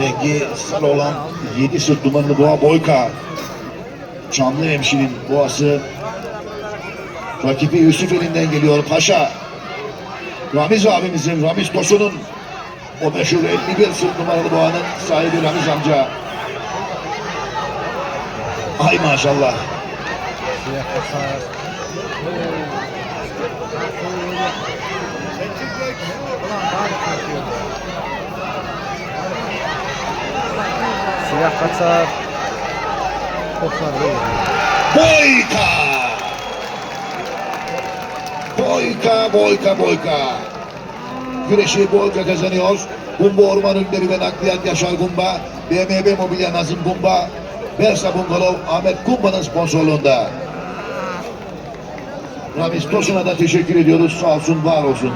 Rengi sarı olan 7 sırt numaralı Boğa Boyka. Çamlı Hemşirin boğası. Rakibi Yusuf elinden geliyor Paşa. Ramiz abimizin, Ramiz Tosun'un o meşhur 51 sırt numaralı boğanın sahibi Ramiz amca. Ay maşallah. Kasar. Koklar değil. Boyka! Boyka, Boyka, Boyka. Güreşi Boyka kazanıyor. Gumba Orman Ünleri ve Nakliyat Yaşar Gumba, BMW Mobilya Nazım Gumba, Versa Bungalov Ahmet Gumba'nın sponsorluğunda. Ramiz Tosun'a da teşekkür ediyoruz. Sağ olsun, var olsun.